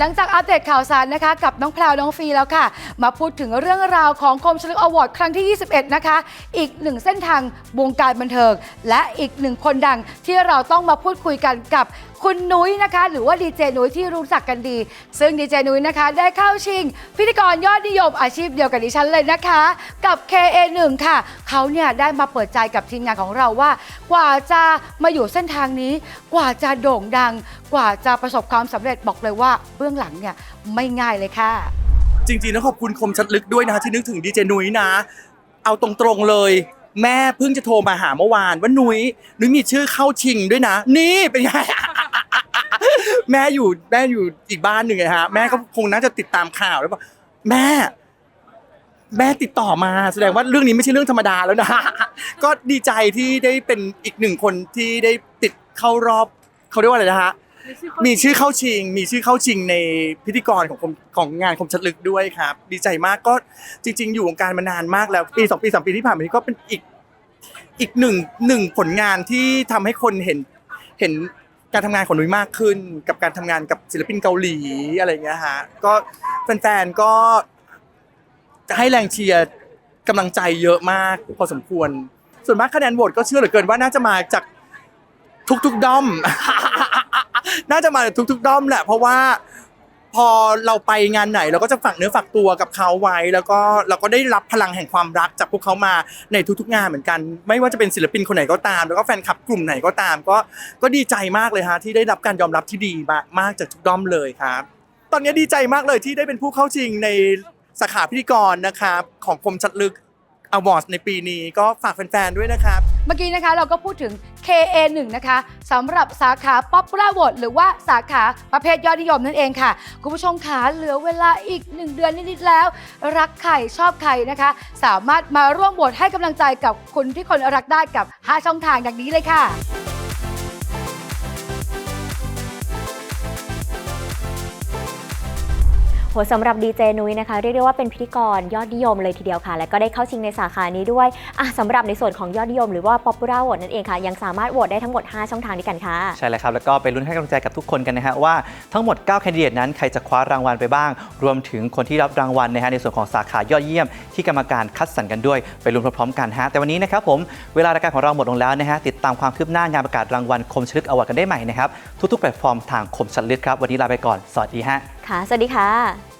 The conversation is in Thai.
หลังจากอัปเดตข่าวสารนะคะกับน้องแพรวน้องฟีแล้วค่ะ มาพูดถึงเรื่องราวของคมชลึกอวอร์ดครั้งที่ 21 นะคะ อีกหนึ่งเส้นทางวงการบันเทิง และอีกหนึ่งคนดังที่เราต้องมาพูดคุยกันกับคุณนุ้ยนะคะ หรือว่าดีเจนุ้ยที่รู้จักกันดี ซึ่งดีเจนุ้ยนะคะ ได้เข้าชิง พิธีกรยอดนิยมอาชีพเดียวกับดิฉันเลยนะคะ กับ KA1 ค่ะเขาเนี่ยได้มาเปิดใจกับทีมงานของเราว่า กว่าจะมาอยู่เส้นทางนี้ กว่าจะโด่งดังกว่าจะประสบความสำเร็จบอกเลยว่าเบื้องหลังเนี่ยไม่ง่ายเลยค่ะ จริงๆต้องขอบคุณคมชัดลึกด้วยนะที่นึกถึงดีเจนุ้ยนะ เอาตรงๆเลย แม่เพิ่งจะโทรมาหาเมื่อวานว่านุ้ยนุ้ยมีชื่อเข้าชิงด้วยนะ นี่เป็นไง แม่อยู่แม่อยู่อีกบ้านหนึ่งไงฮะแม่ก็คงน่าจะติดตามข่าวแล้วบอกแม่ แม่ติดต่อมาแสดงว่าเรื่องนี้ไม่ใช่เรื่องธรรมดาแล้วนะ ก็ดีใจที่ได้เป็นอีกหนึ่งคนที่ได้ติดเข้ารอบเขาเรียกว่าอะไรนะฮะ มีชื่อเข้าชิง มีชื่อเข้าชิงในพิธีกรของคมของงานคมชัดลึกด้วยครับ ดีใจมากก็จริง ๆ อยู่วงการมานานมากแล้วปีสองปีสามปีที่ผ่านมานี้ก็เป็นอีกอีกหนึ่งหนึ่งผลงานที่ทำให้คนเห็นเห็นการทำงานของนุ้ยมากขึ้น กับการทำงานกับศิลปินเกาหลีอะไรอย่างเงี้ยฮะก็แฟนๆก็จะให้แรงเชียร์กำลังใจเยอะมาก พอสมควร ส่วนมากคะแนนโหวตก็เชื่อเหลือเกินว่าน่าจะมาจากทุกๆด้อม น่าจะมาจากทุกๆด้อมแหละ เพราะว่าพอเราไปงานไหนเราก็จะฝากเนื้อฝากตัวกับเขาไว้ แล้วก็เราก็ได้รับพลังแห่งความรักจากพวกเขามาในทุกๆงานเหมือนกัน ไม่ว่าจะเป็นศิลปินคนไหนก็ตาม แล้วก็แฟนคลับกลุ่มไหนก็ตาม ก็ก็ดีใจมากเลยฮะที่ได้รับการยอมรับที่ดีมากมากจากทุกด้อมเลยครับ ตอนนี้ดีใจมากเลยที่ได้เป็นผู้เข้าชิงในสาขาพิธีกรนะครับของคมชัดลึกอวอร์ดในปีนี้ก็ฝากแฟนๆด้วยนะครับ เมื่อกี้นะคะเราก็พูดถึง KA1 นะคะสำหรับสาขา Popular Vote หรือว่าสาขาประเภทยอดนิยมนั่นเองค่ะ คุณผู้ชมคะเหลือเวลาอีก 1 เดือนนิดๆแล้ว รักใครชอบใครนะคะ สามารถมาร่วมโหวตให้กำลังใจกับคนที่คนรักได้กับ 5 ช่องทางดังนี้เลยค่ะ หสำหรับดีเจนุ้ยนะคะเรียกได้ว่าเป็นพิธีกรยอดนิยมเลยทีเดียวค่ะ และก็ได้เข้าชิงในสาขานี้ด้วยอะสำหรับในส่วนของยอดนิยมหรือว่า popular vote นั่นเองค่ะ ยังสามารถโหวตได้ทั้งหมด 5 ช่องทางด้วยกันค่ะ ใช่แล้วครับ แล้วก็ไปลุ้นให้กำลังใจกับทุกคนกันนะฮะว่าทั้งหมด 9 แคนดิเดตนั้นใครจะคว้ารางวัลไปบ้าง รวมถึงคนที่รับรางวัลนะฮะในส่วนของสาขายอดเยี่ยม ที่กรรมการคัดสรรกันด้วย ไปลุ้นพร้อมๆกันฮะแต่วันนี้นะครับผมเวลารายการของเราหมดลงแล้วนะฮะติดตามความคืบหน้างานประกาศรางวัลคมชลึกอวอร์ดกันได้ใหม่นะครับทุกๆแพลตฟอร์มทางคมชลึกครับวันนี้ลาไปก่อนสวัสดีฮะ ค่ะ สวัสดีค่ะ